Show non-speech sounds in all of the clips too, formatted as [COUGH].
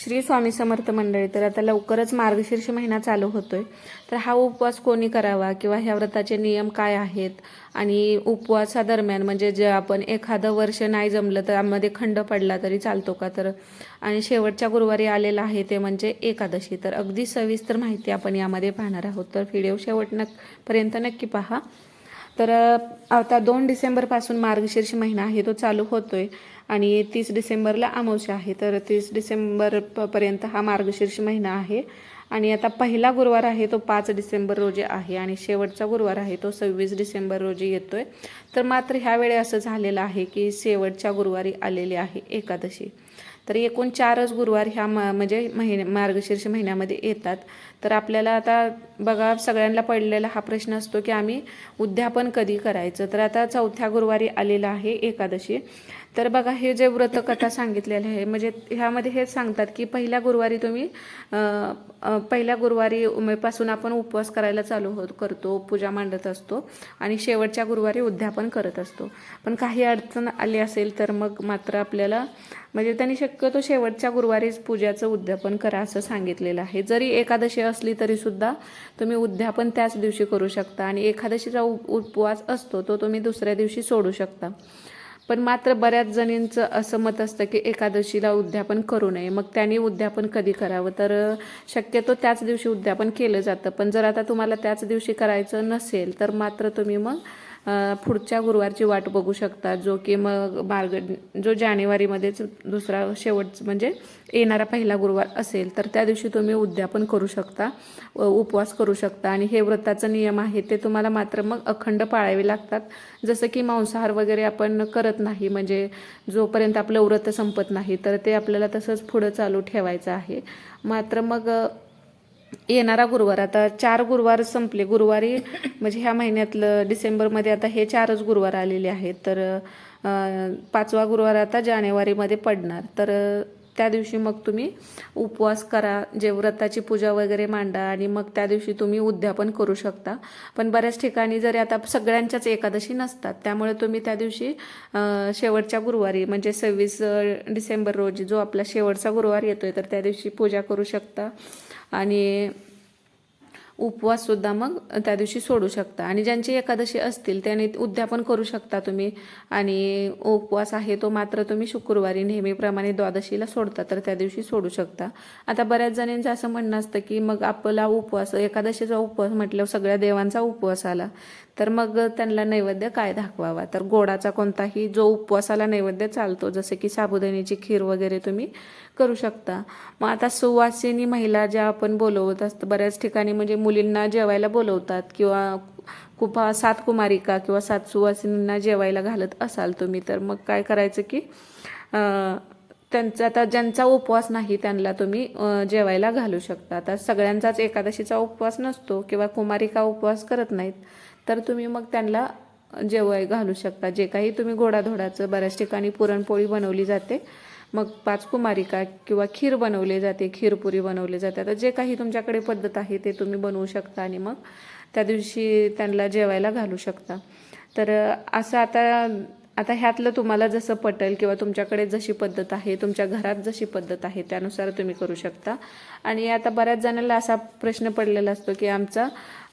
श्री स्वामी समर्थ मंडळी तर आता लवकरच मार्गशीर्ष महिना चालू होतोय. तर हा उपवास कोणी करावा किंवा ह्या व्रताचे नियम काय आहेत? आणि उपवासादरम्यान म्हणजे जे आपण एखादं वर्ष नाही जमलं तर त्यामध्ये खंड पडला तरी चालतो का? तर आणि शेवटच्या गुरुवारी आलेला आहे ते म्हणजे एकादशी. तर अगदी सविस्तर माहिती आपण यामध्ये पाहणार आहोत. तर व्हिडिओ शेवट नक पर्यंत नक्की पहा. तर आता दोन डिसेंबरपासून मार्गशीर्ष महिना आहे तो चालू होतोय. आणि तीस डिसेंबरला अमावस्या आहे. तर तीस डिसेंबर पर्यंत हा मार्गशीर्ष महिना आहे. आणि आता पहिला गुरुवार आहे तो पाच डिसेंबर रोजी आहे. आणि शेवटचा गुरुवार आहे तो सव्वीस डिसेंबर रोजी येतोय. तर मात्र ह्यावेळी असं झालेलं आहे की शेवटच्या गुरुवारी आलेली आहे एकादशी. तर एकूण चारच गुरुवार ह्या म म्हणजे महिने मार्गशीर्ष महिन्यामध्ये येतात. तर आपल्याला आता बघा सगळ्यांना पडलेला हा प्रश्न असतो की आम्ही उद्यापन कधी करायचं? तर आता चौथ्या गुरुवारी आलेलं आहे एकादशी. तर बघा हे जे व्रतकथा सांगितलेलं आहे म्हणजे ह्यामध्ये हेच सांगतात की पहिल्या गुरुवारी तुम्ही पहिल्या गुरुवारी उमेपासून आपण उपवास करायला चालू होत करतो पूजा मांडत असतो आणि शेवटच्या गुरुवारी उद्यापन करत असतो. पण काही अडचण आली असेल तर मग मात्र आपल्याला म्हणजे त्यांनी शक्यतो शेवटच्या गुरुवारीच पूजाचं उद्यापन करा असं सांगितलेलं आहे. जरी एकादशी असली तरी सुद्धा तुम्ही उद्यापन त्याच दिवशी करू शकता आणि एकादशीचा उप- उपवास असतो तो तुम्ही दुसऱ्या दिवशी सोडू शकता. पण मात्र बऱ्याच जणींचं असं मत असतं की एकादशीला उद्यापन करू नये. मग त्यांनी उद्यापन कधी करावं? तर शक्यतो त्याच दिवशी उद्यापन केलं जातं. पण जर आता तुम्हाला त्याच दिवशी करायचं नसेल तर मात्र तुम्ही मग पुढच्या गुरुवारची वाट बघू शकता जो की मग मार्ग जो जानेवारीमध्येच दुसरा शेवट म्हणजे येणारा पहिला गुरुवार असेल तर त्या दिवशी तुम्ही उद्यापन करू शकता उपवास करू शकता. आणि हे व्रताचं नियम आहे ते तुम्हाला मात्र मग अखंड पाळावे लागतात. जसं की मांसाहार वगैरे आपण करत नाही म्हणजे जोपर्यंत आपलं व्रत संपत नाही तर ते आपल्याला तसंच पुढं चालू ठेवायचं आहे. मात्र मग येणारा गुरुवार. आता चार गुरुवार संपले. गुरुवारी म्हणजे ह्या महिन्यातलं डिसेंबरमध्ये आता हे चारच गुरुवार आलेले आहेत. तर पाचवा गुरुवार आता जानेवारीमध्ये पडणार. तर त्या दिवशी मग तुम्ही उपवास करा. जे व्रताची पूजा वगैरे मांडा आणि मग त्या दिवशी तुम्ही उद्यापन करू शकता. पण बऱ्याच ठिकाणी जरी आता सगळ्यांच्याच एकादशी नसतात त्यामुळे तुम्ही त्या दिवशी शेवटच्या गुरुवारी म्हणजे सव्वीस डिसेंबर रोजी जो आपला शेवटचा गुरुवार येतोय तर त्या दिवशी पूजा करू शकता. आणि उपवाससुद्धा मग त्या दिवशी सोडू शकता. आणि ज्यांची एकादशी असतील त्याने उद्यापन करू शकता तुम्ही. आणि उपवास आहे तो मात्र तुम्ही शुक्रवारी नेहमीप्रमाणे द्वादशीला सोडता तर त्या दिवशी सोडू शकता. आता बऱ्याच जणांचं असं म्हणणं असतं की मग आपला उपवास एकादशीचा उपवास म्हटल्यावर सगळ्या देवांचा उपवास आला. तर मग त्यांना नैवेद्य काय दाखवावा? तर गोडाचा कोणताही जो उपवासाला नैवेद्य चालतो जसे की साबुदाण्याची खीर वगैरे तुम्ही करू शकता. मग आता सुवासिनी महिला ज्या आपण बोलवत असतो बऱ्याच ठिकाणी म्हणजे मुलींना जेवायला बोलवतात किंवा कुपा सात कुमारिका किंवा सात सुवासिनींना जेवायला घालत असाल तुम्ही तर मग काय करायचं की त्यांचा आता ज्यांचा उपवास नाही त्यांना तुम्ही जेवायला घालू शकता. आता सगळ्यांचाच एकादशीचा उपवास नसतो किंवा कुमारिका उपवास करत नाहीत. तर तुम्ही मग त्यांना जेवाय घालू शकता. जे काही तुम्ही घोडाधोडाचं बऱ्याच ठिकाणी पुरणपोळी बनवली जाते. मग पाच कुमारिका किंवा खीर बनवली जाते खीरपुरी बनवली जाते. आता जे काही तुमच्याकडे पद्धत आहे ते तुम्ही बनवू शकता आणि मग त्या दिवशी त्यांना जेवायला घालू शकता. तर असं आता आता ह्यातलं तुम्हाला जसं पटेल किंवा तुमच्याकडे जशी पद्धत आहे तुमच्या घरात जशी पद्धत आहे त्यानुसार तुम्ही करू शकता. आणि आता बऱ्याच जणांना असा प्रश्न पडलेला असतो की आमचा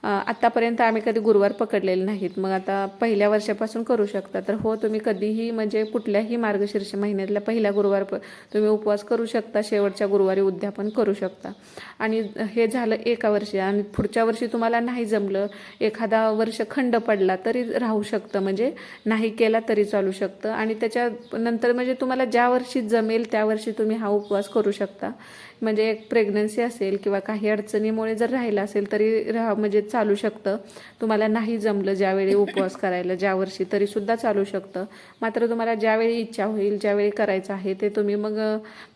आत्तापर्यंत आम्ही कधी गुरुवार पकडलेले नाहीत. मग आता पहिल्या वर्षापासून करू शकता. तर हो तुम्ही कधीही म्हणजे कुठल्याही मार्गशीर्ष महिन्यातल्या पहिल्या गुरुवार प- तुम्ही उपवास करू शकता. शेवटच्या गुरुवारी उद्यापन करू शकता. आणि हे झालं एका वर्षी आणि पुढच्या वर्षी तुम्हाला नाही जमलं एखादा वर्ष खंड पडला तरी राहू शकतं. म्हणजे नाही केला तरी चालू शकतं. आणि त्याच्या नंतर म्हणजे तुम्हाला ज्या वर्षी जमेल त्या वर्षी तुम्ही हा उपवास करू शकता. म्हणजे एक प्रेग्नन्सी असेल किंवा काही अडचणीमुळे जर राहिला असेल तरी राहा म्हणजे चालू शकतं. तुम्हाला नाही जमलं ज्यावेळी उपवास [LAUGHS] करायला ज्या वर्षी तरी सुद्धा चालू शकतं. मात्र तुम्हाला ज्यावेळी इच्छा होईल ज्यावेळी करायचं आहे ते तुम्ही मग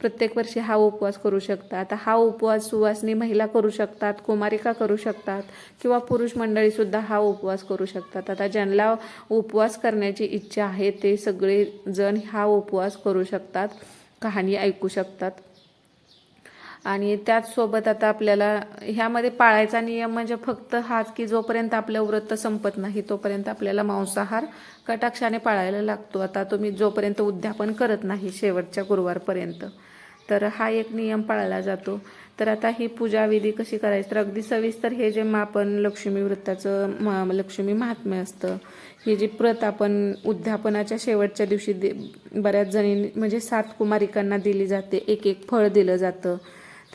प्रत्येक वर्षी हा उपवास करू शकता. आता हा उपवास सुवासनी महिला करू शकतात कुमारिका करू शकतात किंवा पुरुष मंडळीसुद्धा हा उपवास करू शकतात. आता ज्यांना उपवास करण्याची इच्छा आहे ते सगळे जण हा उपवास करू शकतात. कहाणी ऐकू शकतात. आणि त्याचसोबत आता आपल्याला ह्यामध्ये पाळायचा नियम म्हणजे फक्त हाच की जोपर्यंत आपलं व्रत संपत नाही तोपर्यंत आपल्याला मांसाहार कटाक्षाने पाळायला लागतो. आता तुम्ही जोपर्यंत उद्यापन करत नाही शेवटच्या गुरुवारपर्यंत तर हा एक नियम पाळला जातो. तर आता ही पूजा विधी कशी करायची? तर अगदी सविस्तर हे जे मापन आपण लक्ष्मी व्रताचं म- लक्ष्मी महात्म्य असतं. ही जी प्रत आपण उद्यापनाच्या शेवटच्या दिवशी दे बऱ्याच जणी म्हणजे सात कुमारिकांना दिली जाते. एक एक फळ दिलं जातं.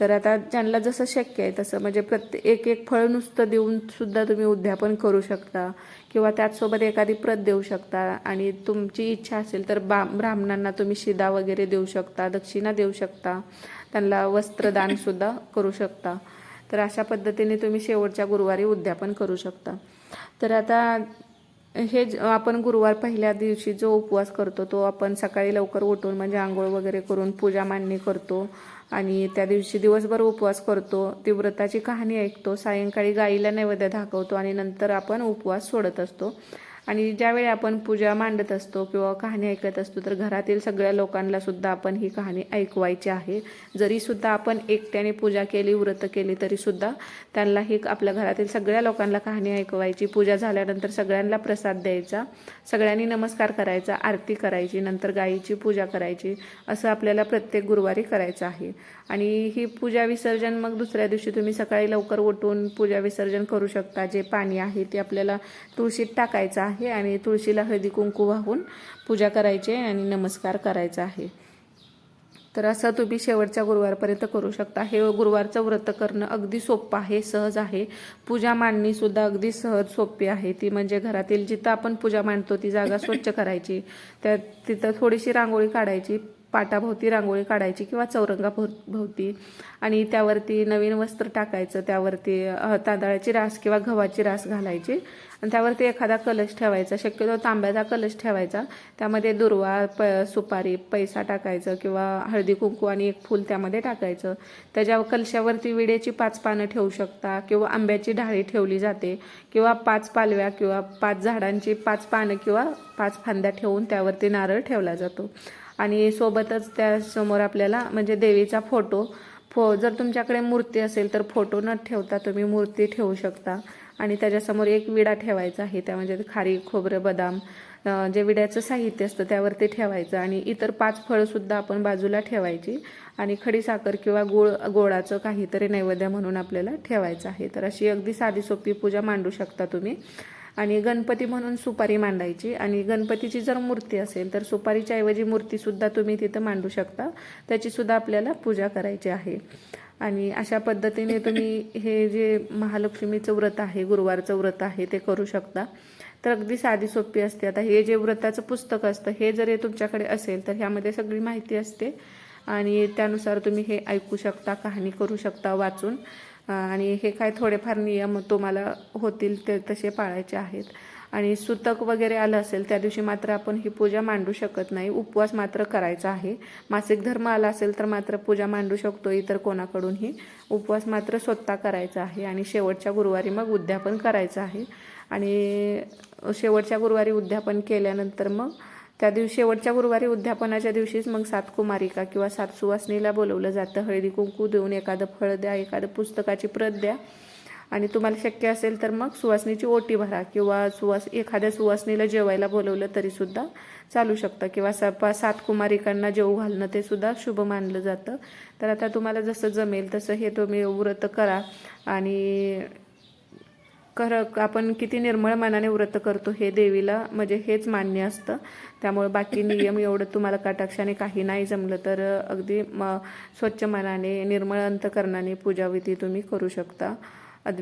तर आता ज्यांना जसं शक्य आहे तसं म्हणजे प्रत्येक एक एक फळ नुसतं देऊन सुद्धा तुम्ही उद्यापन करू शकता किंवा त्याचसोबत एखादी प्रत देऊ शकता आणि तुमची इच्छा असेल तर बा ब्राह्मणांना तुम्ही शिदा वगैरे देऊ शकता दक्षिणा देऊ शकता त्यांना वस्त्रदानसुद्धा करू शकता. तर अशा पद्धतीने तुम्ही शेवटच्या गुरुवारी उद्यापन करू शकता. तर आता हे ज- आपण गुरुवार पहिल्या दिवशी जो उपवास करतो तो आपण सकाळी लवकर उठून म्हणजे आंघोळ वगैरे करून पूजा मांडणी करतो. आणि त्या दिवशी दिवसभर उपवास करतो. ती व्रताची कहाणी ऐकतो. सायंकाळी गाईला नैवेद्य दाखवतो आणि नंतर आपण उपवास सोडत असतो. आणि ज्यावेळी आपण पूजा मांडत असतो किंवा कहाणी ऐकत असतो तर घरातील सगळ्या लोकांना सुद्धा आपण ही कहाणी ऐकवायची आहे. जरी सुद्धा आपण एकट्याने पूजा केली व्रत केली तरी सुद्धा त्यांना ही आपल्या घरातील सगळ्या लोकांना कहाणी ऐकवायची. पूजा झाल्यानंतर सगळ्यांना प्रसाद द्यायचा सगळ्यांनी नमस्कार करायचा आरती करायची नंतर गायीची पूजा करायची असं आपल्याला प्रत्येक गुरुवारी करायचं आहे. आणि ही पूजा विसर्जन मग दुसऱ्या दिवशी तुम्ही सकाळी लवकर उठून पूजा विसर्जन करू शकता. जे पाणी आहे ते आपल्याला तुळशीत टाकायचं आहे. आहे आणि तुळशीला हळदी कुंकू वाहून पूजा करायची आहे आणि नमस्कार करायचा आहे. तर असं तुम्ही शेवटच्या गुरुवारपर्यंत करू शकता. हे गुरुवारचं व्रत करणं अगदी सोपं आहे सहज आहे. पूजा मांडणीसुद्धा अगदी सहज सोपी आहे. ती म्हणजे घरातील जिथं आपण पूजा मांडतो ती जागा स्वच्छ करायची. त्या तिथं थोडीशी रांगोळी काढायची. पाटाभोवती रांगोळी काढायची किंवा चौरंगा भोवती आणि त्यावरती नवीन वस्त्र टाकायचं त्यावरती तांदळाची रास किंवा गव्हाची रास घालायची. आणि त्यावरती एखादा कलश ठेवायचा शक्यतो तांब्याचा कलश ठेवायचा. त्यामध्ये दुर्वा प सुपारी पैसा टाकायचं किंवा हळदी कुंकू आणि एक फूल त्यामध्ये टाकायचं. त्याच्या कलशावरती विड्याची पाच पानं ठेवू शकता किंवा आंब्याची ढाळी ठेवली जाते किंवा पाच पालव्या किंवा पाच झाडांची पाच पानं किंवा पाच फांद्या ठेवून त्यावरती नारळ ठेवला जातो. आणि सोबतच त्यासमोर आपल्याला म्हणजे देवीचा फोटो फो जर तुमच्याकडे मूर्ती असेल तर फोटो न ठेवता तुम्ही मूर्ती ठेवू शकता. आणि त्याच्यासमोर एक विडा ठेवायचा आहे त्या म्हणजे खारी खोबरं बदाम जे विड्याचं साहित्य असतं त्यावरती ठेवायचं. आणि इतर पाच फळंसुद्धा आपण बाजूला ठेवायची. आणि खडी साखर किंवा गुळ गोळाचं काहीतरी नैवेद्य म्हणून आपल्याला ठेवायचं आहे. तर अशी अगदी साधी सोपी पूजा मांडू शकता तुम्ही. आणि गणपती म्हणून सुपारी मांडायची. आणि गणपतीची जर मूर्ती असेल तर सुपारीच्या ऐवजी मूर्तीसुद्धा तुम्ही तिथं मांडू शकता. त्याचीसुद्धा आपल्याला पूजा करायची आहे. आणि अशा पद्धतीने तुम्ही हे जे महालक्ष्मीचं व्रत आहे गुरुवारचं व्रत आहे ते करू शकता. तर अगदी साधी सोपी असते. आता हे जे व्रताचं पुस्तक असतं हे जर तुमच्याकडे असेल तर ह्यामध्ये सगळी माहिती असते. आणि त्यानुसार तुम्ही हे ऐकू शकता कहाणी करू शकता वाचून. आणि हे काय थोडेफार नियम तुम्हाला होतील ते तसे पाळायचे आहेत. आणि सुतक वगैरे आलं असेल त्या दिवशी मात्र आपण ही पूजा मांडू शकत नाही. उपवास मात्र करायचा आहे. मासिक धर्म आला असेल तर मात्र पूजा मांडू शकतो इतर कोणाकडूनही. उपवास मात्र स्वतः करायचा आहे आणि शेवटच्या गुरुवारी मग उद्यापन करायचं आहे. आणि शेवटच्या गुरुवारी उद्यापन केल्यानंतर मग त्या दिवशी शेवटच्या गुरुवारी उद्यापनाच्या दिवशीच मग सात कुमारिका किंवा सात सुवासनीला बोलवलं जातं. हळदी कुंकू देऊन एखादं फळ द्या एखादं पुस्तकाची प्रत द्या. आणि तुम्हाला शक्य असेल तर मग सुवासनीची ओटी भरा किंवा सुवास एखाद्या सुवासनीला जेवायला बोलवलं तरीसुद्धा चालू शकतं. किंवा सा पा सात कुमारिकांना जेवू घालणं ते सुद्धा शुभ मानलं जातं. तर आता तुम्हाला जसं जमेल तसं हे तुम्ही व्रत करा. आणि खरं आपण किती निर्मळ मनाने व्रत करतो हे देवीला म्हणजे हेच मान्य असतं. त्यामुळे बाकी [LAUGHS] नियम एवढं तुम्हाला कटाक्षाने काही नाही जमलं तर अगदी म स्वच्छ मनाने निर्मळ अंतकरणाने पूजाविधी तुम्ही करू शकता. अद